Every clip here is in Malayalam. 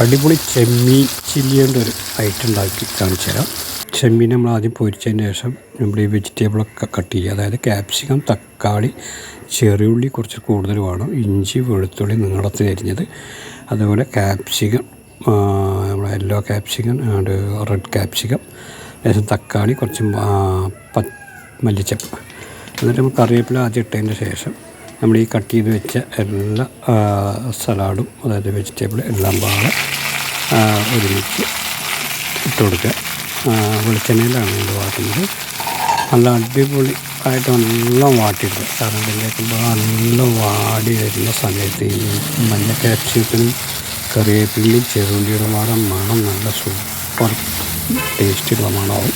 അടിപൊളി ചെമ്മീൻ ചില്ലിയുടെ ഒരു ഐറ്റം ഉണ്ടാക്കി കാണിച്ചു തരാം. ചെമ്മീൻ നമ്മൾ ആദ്യം പൊരിച്ചതിന് ശേഷം നമ്മൾ ഈ വെജിറ്റബിളൊക്കെ കട്ട് ചെയ്യുക. അതായത് ക്യാപ്സിക്കം തക്കാളി ചെറിയുള്ളി കുറച്ച് കൂടുതൽ വേണം. ഇഞ്ചി വെളുത്തുള്ളി നീളത്തിൽ അരിഞ്ഞത്. അതുപോലെ ക്യാപ്സിക്കം നമ്മുടെ yellow capsicum and red capsicum ശേഷം തക്കാളി കുറച്ച് പ- മല്ലിച്ചപ്പ്. എന്നിട്ട് നമ്മൾ കറിവേപ്പില ആദ്യം ഇട്ടതിന് ശേഷം നമ്മൾ ഈ കട്ട് ചെയ്ത് വെച്ച എല്ലാ സലാഡും അതായത് വെജിറ്റബിൾ എല്ലാം പാടെ ഒരുമിച്ച് ഇട്ട് കൊടുക്കുക. വെളിച്ചെണ്ണയിലാണ് ഇത് വാട്ടുന്നത്. നല്ല അടിപൊളി ആയിട്ട് നല്ല വാട്ടിയിട്ട് കാരണം ഇതിലേക്കുമ്പോൾ നല്ല വാടി വരുന്ന സമയത്ത് ഈ മഞ്ഞ ക്യാപ്സിക്കനും കറിവേപ്പിലും ചെറുള്ളിയുടെ പാടെ മണം നല്ല സൂപ്പർ ടേസ്റ്റുള്ള മണമാവും.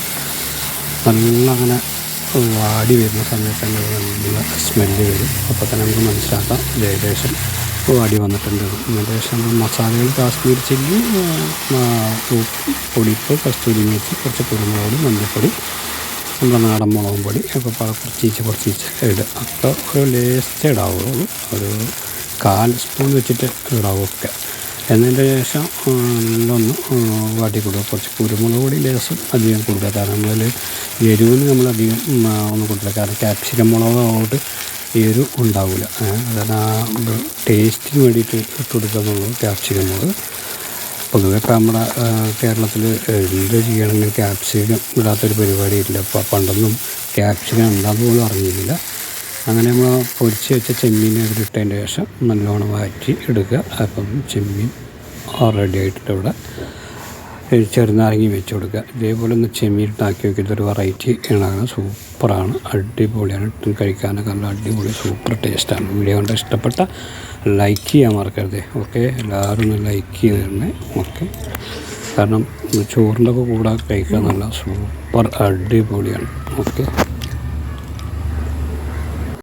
നല്ല അങ്ങനെ വാടി വരുന്ന സമയത്ത് തന്നെ നല്ല സ്മെല്ല് വരും. അപ്പോൾ തന്നെ നമുക്ക് മനസ്സിലാക്കാം ഏകദേശം വാടി വന്നിട്ടുണ്ട്. ഏകദേശം മസാലകൾ കാശ്മീർ ചില്ലി പൊടിപ്പ് കസ്തൂരി മേത്തി കുറച്ച് കുരുമുളക് മഞ്ഞൾപ്പൊടി നമ്മുടെ നാടൻ മുളകും പൊടി ഒക്കെ പല കുറച്ചീച്ച് കുറച്ചീച്ച് ഇടുക. അപ്പോൾ ഒരു ലേസ്റ്റ് ഇടാവുള്ളൂ. ഒരു കാൽ സ്പൂൺ വെച്ചിട്ട് ഇടാവൊക്കെ എന്നതിന്റെ ശേഷം നല്ലൊന്ന് വാട്ടി കൊടുക്കുക. കുറച്ച് കുരുമുളക് പൊടി ലേസം അധികം കൊടുക്കുക. കാരണം നമ്മൾ എരിവിന് നമ്മളധികം ഒന്നും കൊടുക്കില്ല. കാരണം ക്യാപ്സിക്കം മുളക് അങ്ങോട്ട് എരിവ് ഉണ്ടാവില്ല. അതാണ് ആ ടേസ്റ്റിന് വേണ്ടിയിട്ട് ഇട്ട് കൊടുക്കുക എന്നുള്ളത് ക്യാപ്സിക്കം മുളക്. പൊതുവെ ഇപ്പം നമ്മുടെ കേരളത്തിൽ എന്ത് ചെയ്യണമെങ്കിൽ ക്യാപ്സിക്കം ഇടാത്തൊരു പരിപാടിയില്ല. പണ്ടൊന്നും ക്യാപ്സിക്കം ഉണ്ടാകുന്ന പോലും അങ്ങനെ നമ്മൾ പൊരിച്ച് വെച്ച ചെമ്മീൻ അതിലിട്ടതിന്റെ ശേഷം നല്ലോണം വഴറ്റി എടുക്കുക. അപ്പം ചെമ്മീൻ റെഡി ആയിട്ടുണ്ട് ഇവിടെ. ചെറുനാരങ്ങി വെച്ച് കൊടുക്കുക. ഇതേപോലെ ഒന്ന് ചെമ്മീൻ ഉണ്ടാക്കി വെക്കുന്നത് ഒരു വെറൈറ്റി ആണ് സൂപ്പറാണ്. അടിപൊളിയാണ്. ഇട്ട് കഴിക്കാനൊക്കെ നല്ല അടിപൊളി സൂപ്പർ ടേസ്റ്റാണ്. വീഡിയോ കണ്ട് ഇഷ്ടപ്പെട്ട ലൈക്ക് ചെയ്യാൻ മറക്കരുത്. ഓക്കെ എല്ലാവരും ഒന്ന് ലൈക്ക് ചെയ്ത് തരണേ. ഓക്കെ കാരണം ചോറിന്റെ ഒക്കെ കൂടെ കഴിക്കാൻ നല്ല സൂപ്പർ അടിപൊളിയാണ്. ഓക്കെ